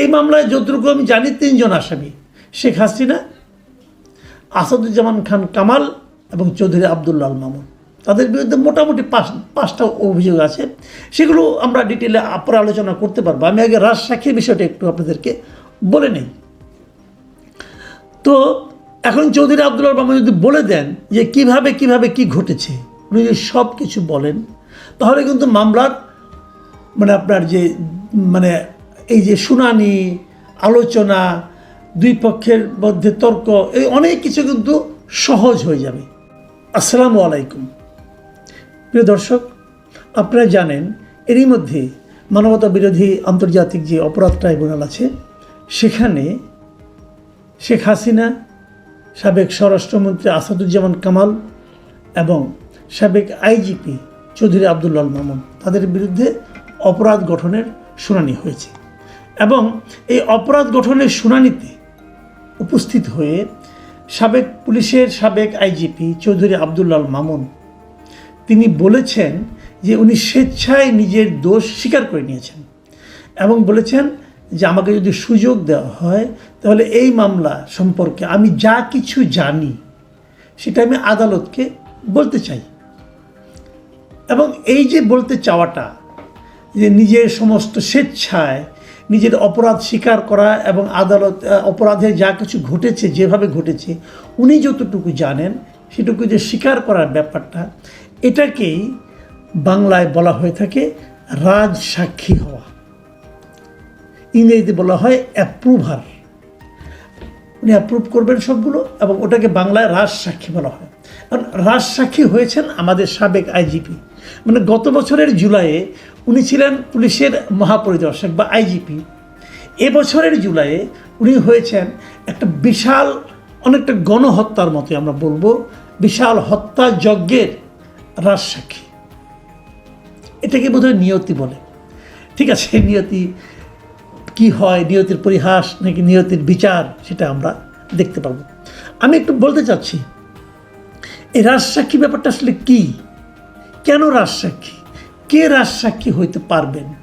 এই মামলায় যতটুকু আমি জানি, তিনজন আসামি। শেখ হাসিনা, আসাদুজ্জামান খান কামাল এবং চৌধুরী আবদুল্লাহ আল মামুন। তাদের বিরুদ্ধে মোটামুটি পাঁচ, পাঁচটা অভিযোগ আছে। সেগুলো আমরা ডিটেলে পরে আলোচনা করতে পারব। আমি আগে রাজ সাক্ষীর বিষয়টা একটু আপনাদেরকে বলে নেই। তো এখন চৌধুরী আবদুল্লাহ মামুন যদি বলে দেন যে কীভাবে কীভাবে কি ঘটেছে, উনি যদি সব কিছু বলেন, তাহলে কিন্তু মামলার মানে আপনার যে মানে এই যে শুনানি, আলোচনা, দুই পক্ষের মধ্যে তর্ক, এই অনেক কিছু কিন্তু সহজ হয়ে যাবে। আসসালামু আলাইকুম। প্রিয় দর্শক, আপনারা জানেন, এরই মধ্যে মানবতা বিরোধী আন্তর্জাতিক যে অপরাধ ট্রাইব্যুনাল আছে, সেখানে শেখ হাসিনা, সাবেক স্বরাষ্ট্রমন্ত্রী আসাদুজ্জামান কামাল এবং সাবেক আইজিপি চৌধুরী আবদুল্লাল মামুন, তাদের বিরুদ্ধে অপরাধ গঠনের শুনানি হয়েছে। এবং এই অপরাধ গঠনের শুনানিতে উপস্থিত হয়ে সাবেক পুলিশের সাবেক আইজিপি চৌধুরী আবদুল্লাল মামুন, তিনি বলেছেন যে উনি স্বেচ্ছায় নিজের দোষ স্বীকার করে নিয়েছেন এবং বলেছেন যে আমাকে যদি সুযোগ দেওয়া হয় তাহলে এই মামলা সম্পর্কে আমি যা কিছু জানি সেটা আমি আদালতকে বলতে চাই। এবং এই যে বলতে চাওয়াটা যে নিজের সমস্ত স্বেচ্ছায় নিজের অপরাধ স্বীকার করা এবং আদালত অপরাধে যা কিছু ঘটেছে, যেভাবে ঘটেছে, উনি যতটুকু জানেন সেটুকু যে স্বীকার করার ব্যাপারটা, এটাকেই বাংলায় বলা হয়ে থাকে রাজ সাক্ষী হওয়া। ইংরেজিতে বলা হয় অ্যাপ্রুভার উনি অ্যাপ্রুভ করবেন সবগুলো এবং ওটাকে বাংলায় রাজ সাক্ষী বলা হয়। কারণ রাজ সাক্ষী হয়েছেন আমাদের সাবেক আইজিপি মানে গত বছরের জুলাইয়ে উনি ছিলেন পুলিশের মহাপরিদর্শক বা আইজিপি। এবছরের জুলাইয়ে উনি হয়েছেন একটা বিশাল, অনেকটা গণহত্যার মতো আমরা বলব, বিশাল হত্যা যজ্ঞের রাজ সাক্ষী এটাকে বোধহয় নিয়তি বলে? ঠিক আছে নিয়তি কি হয়, নিয়তির পরিহাস নাকি নিয়তির বিচার, সেটা আমরা দেখতে পাবো। আমি একটু বলতে চাচ্ছি, এই রাজসাক্ষী ব্যাপারটা আসলে কি? কেন রাজসাক্ষী? কে রাজসাক্ষী হইতে পারবেন?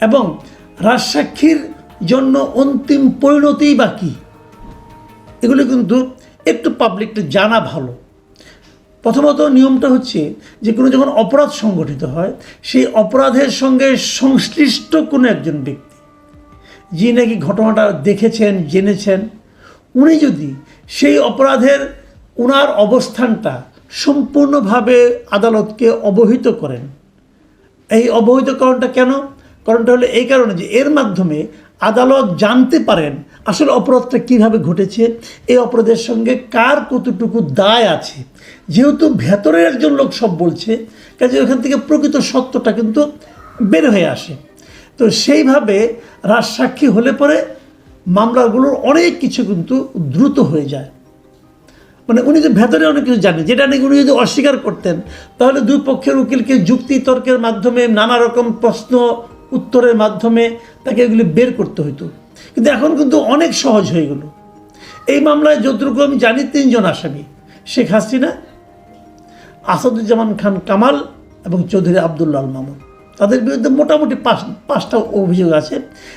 এবং রাজসাক্ষীর জন্য অন্তিম পরিণতিই বা কী? এগুলো কিন্তু একটু পাবলিকটা জানা ভালো। প্রথমত নিয়মটা হচ্ছে যে, কোনো যখন অপরাধ সংগঠিত হয়, সেই অপরাধের সঙ্গে সংশ্লিষ্ট কোনো একজন ব্যক্তি, যিনি নাকি ঘটনাটা দেখেছেন, জেনেছেন, উনি যদি সেই অপরাধের ওনার অবস্থানটা সম্পূর্ণভাবে আদালতকে অবহিত করেন। এই অবহিতকরণটা কেন? কারণটা হলো এই কারণে যে এর মাধ্যমে আদালত জানতে পারেন আসলে অপরাধটা কীভাবে ঘটেছে, এই অপরাধের সঙ্গে কার কতটুকু দায় আছে। যেহেতু ভেতরের একজন লোক সব বলছে কাজে ওখান থেকে প্রকৃত সত্যটা কিন্তু বের হয়ে আসে। তো সেইভাবে রাজসাক্ষী হলে পরে মামলাগুলোর অনেক কিছু কিন্তু দ্রুত হয়ে যায়। মানে উনি যে ভেতরে অনেক কিছু জানেন যেটা নাকি উনি যদি অস্বীকার করতেন, তাহলে দুই পক্ষের উকিলকে যুক্তি তর্কের মাধ্যমে, নানা রকম প্রশ্ন উত্তরের মাধ্যমে তাকে এগুলি বের করতে হতো কিন্তু এখন কিন্তু অনেক সহজ হয়ে গেল। এই মামলায় যতটুকু আমি জানি, তিনজন আসামি, শেখ হাসিনা, আসাদুজ্জামান খান কামাল এবং চৌধুরী আবদুল্লাহ আল মামুন। তাদের বিরুদ্ধে মোটামুটি পাঁচ, পাঁচটা অভিযোগ আছে।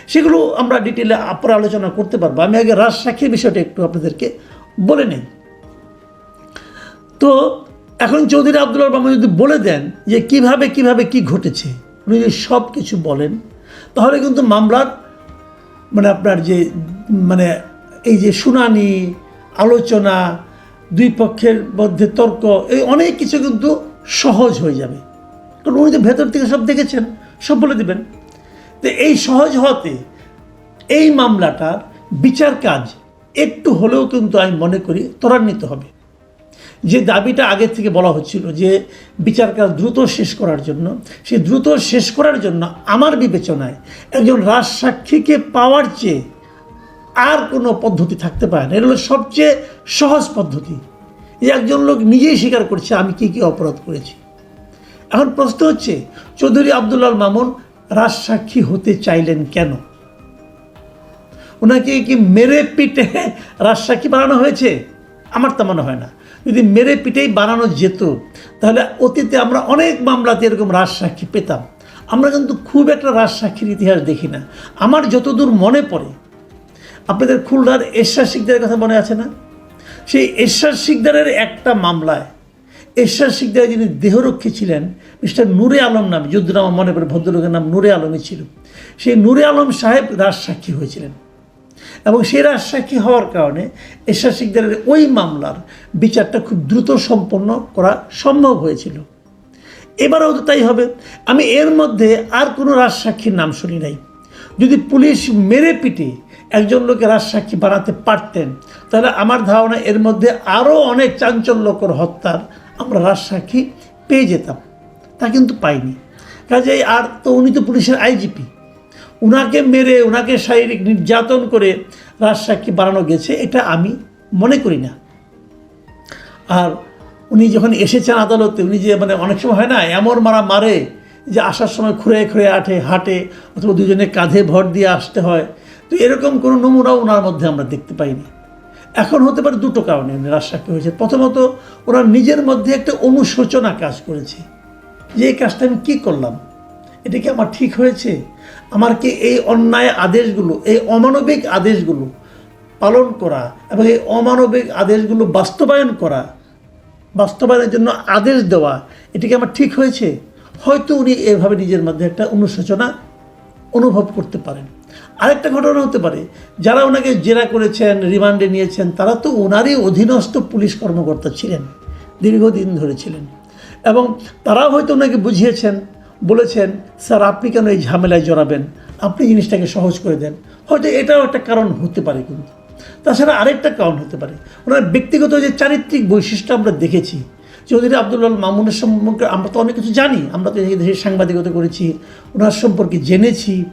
সেগুলো আমরা ডিটেলে পরে আলোচনা করতে পারব। আমি আগে রাজ বিষয়টা একটু আপনাদেরকে বলে নেই। তো এখন চৌধুরী আবদুল্লাহ মামুন যদি বলে দেন যে কীভাবে কীভাবে কি ঘটেছে, উনি যদি সব কিছু বলেন, তাহলে কিন্তু মামলার মানে আপনার যে মানে এই যে শুনানি, আলোচনা, দুই পক্ষের মধ্যে তর্ক, এই অনেক কিছু কিন্তু সহজ হয়ে যাবে। কারণ উনি তো ভেতর থেকে সব দেখেছেন, সব বলে দেবেন। তো এই সহজ হওয়াতে এই মামলাটার বিচার কাজ একটু হলেও কিন্তু আমি মনে করি ত্বরান্বিত হবে। যে দাবিটা আগে থেকে বলা হচ্ছিল যে বিচার কাজ দ্রুত শেষ করার জন্য, সে দ্রুত শেষ করার জন্য আমার বিবেচনায় একজন রাজ সাক্ষীকে পাওয়ার চেয়ে আর কোনো পদ্ধতি থাকতে পারে না। এটা হলো সবচেয়ে সহজ পদ্ধতি। যে একজন লোক নিজেই স্বীকার করছে, আমি কি কি অপরাধ করেছি? এখন প্রশ্ন হচ্ছে, চৌধুরী আবদুল্লাল মামুন রাজ সাক্ষী হতে চাইলেন কেন? ওনাকে কি মেরে পিটে রাজসাক্ষী বানানো হয়েছে? আমার তা মনে হয় না। যদি মেরে পিটেই বানানো যেত, তাহলে অতীতে আমরা অনেক মামলাতে এরকম রাজসাক্ষী পেতাম। আমরা কিন্তু খুব একটা রাজসাক্ষীর ইতিহাস দেখি না। আমার যতদূর মনে পড়ে, আপনাদের খুলনার এরশাদ শিকদারের কথা মনে আছে না? সেই এরশাদ শিকদারের একটা মামলায়, এরশাদ শিকদার যিনি দেহরক্ষী ছিলেন, মিস্টার নূরে আলম নাম যুদ্ধ নাম মনে পড়ে, ভদ্রলোকের নাম নূরে আলমই ছিল। সেই নূরে আলম সাহেব রাজসাক্ষী হয়েছিলেন। এবং সেই রাজসাক্ষী হওয়ার কারণে এরশাদ শিকদারের ওই মামলার বিচারটা খুব দ্রুত সম্পন্ন করা সম্ভব হয়েছিল। এবারেও তো তাই হবে। আমি এর মধ্যে আর কোনো রাজসাক্ষীর নাম শুনি নাই। যদি পুলিশ মেরে পিটে একজন লোকে রাজসাক্ষী বানাতে পারতেন, তাহলে আমার ধারণা এর মধ্যে আরও অনেক চাঞ্চল্যকর হত্যার আমরা রাজসাক্ষী পেয়ে যেতাম। তা কিন্তু পাইনি। কাজেই আর তো উনি তো পুলিশের আইজিপি। উনাকে মেরে, উনাকে শারীরিক নির্যাতন করে রাজসাক্ষী বানানো গেছে, এটা আমি মনে করি না। আর উনি যখন এসেছেন আদালতে, উনি যে মানে অনেক সময় হয় না, এমন মারা মারে যে আসার সময় খুঁড়ে খুঁড়ে আঠে হাঁটে, অথবা দুজনে কাঁধে ভর দিয়ে আসতে হয়। তো এরকম কোনো নমুনাও ওনার মধ্যে আমরা দেখতে পাইনি। এখন হতে পারে দুটো কারণে উনি রাজসাক্ষী হয়েছে প্রথমত, ওনার নিজের মধ্যে একটা অনুশোচনা কাজ করেছে যে এই কাজটা আমি কী করলাম? এটা কি আমার ঠিক হয়েছে? আমার কি এই অন্যায় আদেশগুলো, এই অমানবিক আদেশগুলো পালন করা এবং এই অমানবিক আদেশগুলো বাস্তবায়ন করা, বাস্তবায়নের জন্য আদেশ দেওয়া, এটা কি আমার ঠিক হয়েছে? হয়তো উনি এভাবে নিজের মধ্যে একটা অনুশোচনা অনুভব করতে পারেন। আরেকটা ঘটনা হতে পারে, যারা ওনাকে জেরা করেছেন, রিমান্ডে নিয়েছেন, তারা তো ওনারই অধীনস্থ পুলিশ কর্মকর্তা ছিলেন, দীর্ঘদিন ধরে ছিলেন। এবং তারাও হয়তো ওনাকে বুঝিয়েছেন বলেছেন, স্যার, আপনি কেন এই ঝামেলায় জড়াবেন? আপনি জিনিসটাকে সহজ করে দেন। হয়তো এটাও একটা কারণ হতে পারে কিন্তু। তাছাড়া আরেকটা কারণ হতে পারে। ওনার ব্যক্তিগত যে চারিত্রিক বৈশিষ্ট্য আমরা দেখেছি, চৌধুরী আবদুল্লাল মামুনের সম্পর্কে আমরা তো অনেক কিছু জানি, আমরা তো দেশের সাংবাদিকতা করেছি, ওনার সম্পর্কে জেনেছি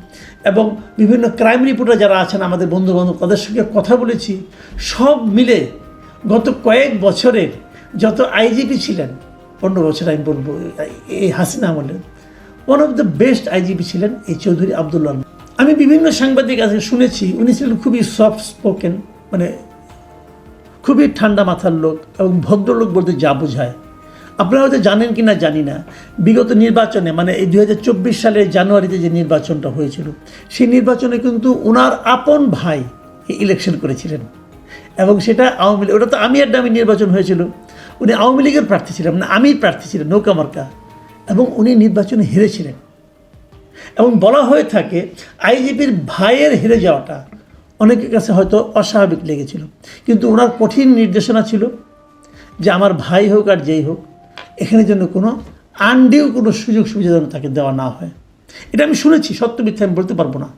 এবং বিভিন্ন ক্রাইম রিপোর্টার যারা আছেন, আমাদের বন্ধু বান্ধব তাদের সঙ্গে কথা বলেছি। সব মিলে গত কয়েক বছরের যত আইজিপি ছিলেন, পনেরো বছর আমি বলব, এই হাসিনা আমলের one of the best IGP ছিলেন এই চৌধুরী আবদুল্লাহ আমি বিভিন্ন সাংবাদিক আছে শুনেছি, উনি ছিলেন খুবই সফট স্পোকেন মানে খুবই ঠান্ডা মাথার লোক এবং ভদ্রলোক বলতে যা বোঝায়। আপনারা হয়তো জানেন কি না জানি না। বিগত নির্বাচনে মানে এই দু হাজার চব্বিশ সালের জানুয়ারিতে যে নির্বাচনটা হয়েছিল, সেই নির্বাচনে কিন্তু ওনার আপন ভাই ইলেকশন করেছিলেন। এবং সেটা আওয়ামী লীগ, ওটা তো আমি আর আমি নির্বাচন হয়েছিল। উনি আওয়ামী লীগের প্রার্থী ছিলেন মানে আমি প্রার্থী ছিলেন নৌকা মার্কা। এবং উনি নির্বাচনে হেরেছিলেন। এবং বলা হয়ে থাকে, আইজিপির ভাইয়ের হেরে যাওয়াটা অনেকের কাছে হয়তো অস্বাভাবিক লেগেছিল। কিন্তু ওনার কঠিন নির্দেশনা ছিল যে আমার ভাই হোক আর যেই হোক, এখানে যেন কোনো আন্ডিও কোনো সুযোগ সুবিধা যেন তাকে দেওয়া না হয়। এটা আমি শুনেছি, সত্য মিথ্যা আমি বলতে পারব না।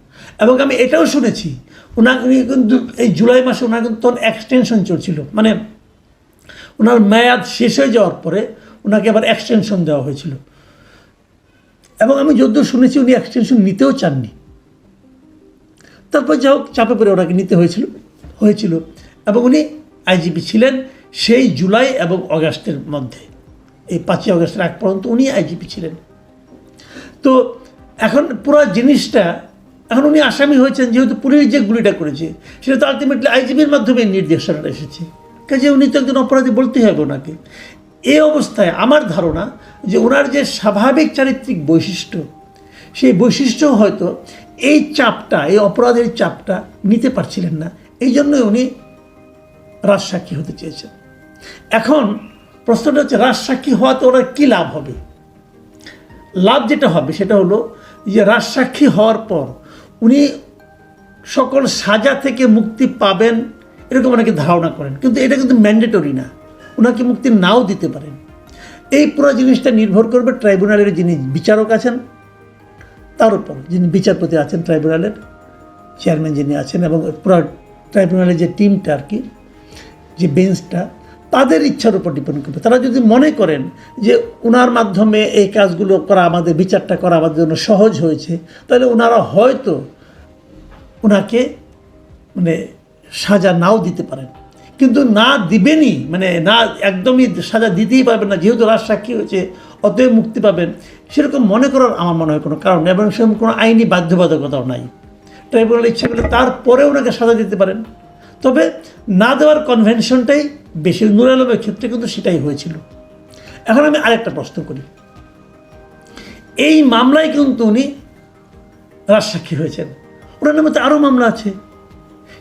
এবং আমি এটাও শুনেছি ওনার কিন্তু এই জুলাই মাসে ওনার কিন্তু তখন এক্সটেনশন চলছিল। মানে ওনার মেয়াদ শেষ হয়ে যাওয়ার পরে ওনাকে আবার এক্সটেনশন দেওয়া হয়েছিল। এবং আমি যদ্দূর শুনেছি উনি এক্সটেনশন নিতেও চাননি। তারপর যা হোক, চাপে পড়ে ওনাকে নিতে হয়েছিল হয়েছিল। এবং উনি আইজিপি ছিলেন সেই জুলাই এবং অগাস্টের মধ্যে। এই পাঁচই অগস্টের আগ পর্যন্ত উনি আইজিপি ছিলেন। তো এখন পুরো জিনিসটা, এখন উনি আসামি হয়েছেন যেহেতু পুলিশ যে গুলিটা করেছে, সেটা তো আলটিমেটলি আইজিপির মাধ্যমে নির্দেশনাটা এসেছে। কাজে উনি তো একজন অপরাধী বলতেই হবে ওনাকে। এই অবস্থায় আমার ধারণা যে ওনার যে স্বাভাবিক চারিত্রিক বৈশিষ্ট্য, সেই বৈশিষ্ট্য হয়তো এই চাপটা, এই অপরাধের চাপটা নিতে পারছিলেন না। এই জন্যই উনি রাজসাক্ষী হতে চেয়েছেন। এখন প্রশ্নটা হচ্ছে, রাজসাক্ষী হওয়াতে ওনার কী লাভ হবে? লাভ যেটা হবে সেটা হলো যে রাজসাক্ষী হওয়ার পর উনি সকল সাজা থেকে মুক্তি পাবেন এরকম অনেকে ধারণা করেন। কিন্তু এটা কিন্তু ম্যান্ডেটরি না। ওনাকে মুক্তি নাও দিতে পারেন। এই পুরো জিনিসটা নির্ভর করবে ট্রাইব্যুনালের যিনি বিচারক আছেন, তার উপর। যিনি বিচারপতি আছেন ট্রাইব্যুনালের, চেয়ারম্যান যিনি আছেন এবং পুরো ট্রাইব্যুনালের যে টিমটা আর কি, যে বেঞ্চটা, তাদের ইচ্ছার উপর ডিপেন্ড করবে। তারা যদি মনে করেন যে ওনার মাধ্যমে এই কাজগুলো করা আমাদের, বিচারটা করা আমাদের জন্য সহজ হয়েছে, তাহলে ওনারা হয়তো ওনাকে মানে সাজা নাও দিতে পারেন। কিন্তু না দিবেনই মানে না একদমই সাজা দিতেই পারবেন না, যেহেতু রাজসাক্ষী হয়েছে, অতএব মুক্তি পাবেন। সেরকম মনে করার আমার মনে হয় কোনো কারণ এবং সেরকম কোনো আইনি বাধ্যবাধকতাও নাই। ট্রাইব্যুনাল ইচ্ছা করলে তারপরে ওনাকে সাজা দিতে পারেন। তবে না দেওয়ার কনভেনশনটাই বেশি নুর আলমের ক্ষেত্রে কিন্তু সেটাই হয়েছিল। এখন আমি আরেকটা প্রশ্ন করি। এই মামলায় কিন্তু উনি রাজসাক্ষী হয়েছেন। ওনার তো আরও মামলা আছে।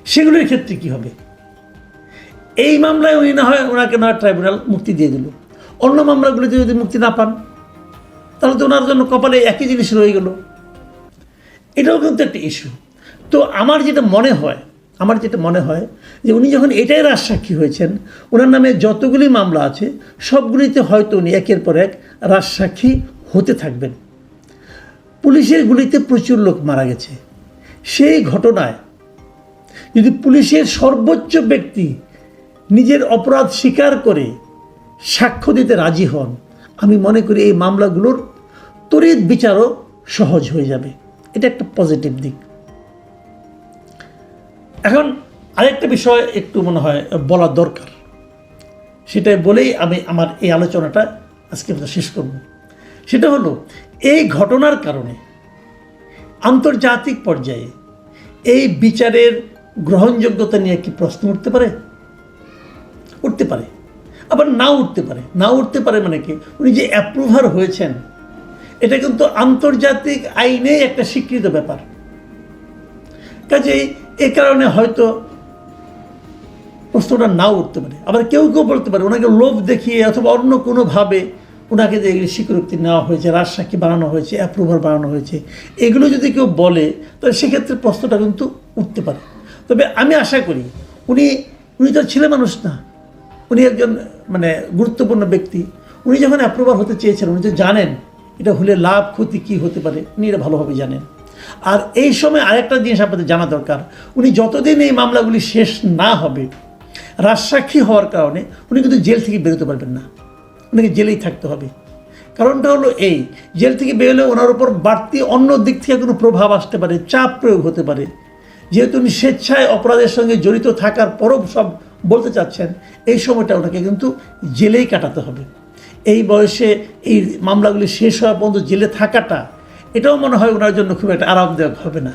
সেগুলির ক্ষেত্রে কি হবে? এই মামলায় উনি না হয় ওনাকে না ট্রাইব্যুনাল মুক্তি দিয়ে দিল। অন্য মামলাগুলিতে যদি মুক্তি না পান, তাহলে তো ওনার জন্য কপালে একই জিনিস রয়ে গেল। এটাও কিন্তু একটা ইস্যু তো আমার যেটা মনে হয়, আমার যেটা মনে হয় যে উনি যখন এটাই রাজসাক্ষী হয়েছেন, ওনার নামে যতগুলি মামলা আছে, সবগুলিতে হয়তো উনি একের পর এক রাজসাক্ষী হতে থাকবেন। পুলিশের গুলিতে প্রচুর লোক মারা গেছে। সেই ঘটনায় যদি পুলিশের সর্বোচ্চ ব্যক্তি নিজের অপরাধ স্বীকার করে সাক্ষ্য দিতে রাজি হন। আমি মনে করি এই মামলাগুলোর তড়িৎ বিচারও সহজ হয়ে যাবে। এটা একটা পজিটিভ দিক। এখন আরেকটা বিষয় একটু মনে হয় বলা দরকার। সেটাই বলেই আমি আমার এই আলোচনাটা আজকে শেষ করব। সেটা হলো, এই ঘটনার কারণে আন্তর্জাতিক পর্যায়ে এই বিচারের গ্রহণযোগ্যতা নিয়ে কি প্রশ্ন উঠতে পারে? উঠতে পারে। আবার নাও উঠতে পারে। না উঠতে পারে মানে কি? উনি যে অ্যাপ্রুভার হয়েছেন, এটা কিন্তু আন্তর্জাতিক আইনে একটা স্বীকৃত ব্যাপার। কাজেই এ কারণে হয়তো প্রশ্নটা নাও উঠতে পারে। আবার কেউ কেউ বলতে পারে, ওনাকে লোভ দেখিয়ে অথবা অন্য কোনোভাবে ওনাকে যে এগুলি স্বীকৃতি নেওয়া হয়েছে, রাজসাক্ষী বানানো হয়েছে অ্যাপ্রুভার বানানো হয়েছে, এগুলো যদি কেউ বলে, তাহলে সেক্ষেত্রে প্রশ্নটা কিন্তু উঠতে পারে। তবে আমি আশা করি, উনি উনি তো ছেলে মানুষ না উনি একজন মানে গুরুত্বপূর্ণ ব্যক্তি। উনি যখন অ্যাপ্রুভার হতে চেয়েছেন, উনি তো জানেন এটা হলে লাভ, ক্ষতি কী হতে পারে। উনি এটা ভালোভাবে জানেন। আর এই সময় আরেকটা জিনিস আপনাদের জানা দরকার। উনি যতদিন এই মামলাগুলি শেষ না হবে, রাজসাক্ষী হওয়ার কারণে উনি কিন্তু জেল থেকে বেরোতে পারবেন না। ওনাকে জেলেই থাকতে হবে। কারণটা হলো এই, জেল থেকে বেরোলে ওনার উপর বাড়তি অন্য দিক থেকে কোনো প্রভাব আসতে পারে, চাপ প্রয়োগ হতে পারে। যেহেতু উনি স্বেচ্ছায় অপরাধের সঙ্গে জড়িত থাকার পরও সব বলতে চাচ্ছেন, এই সময়টা ওনাকে কিন্তু জেলেই কাটাতে হবে। এই বয়সে এই মামলাগুলি শেষ হওয়া পর্যন্ত জেলে থাকাটা, এটাও মনে হয় ওনার জন্য খুব একটা আরামদায়ক হবে না।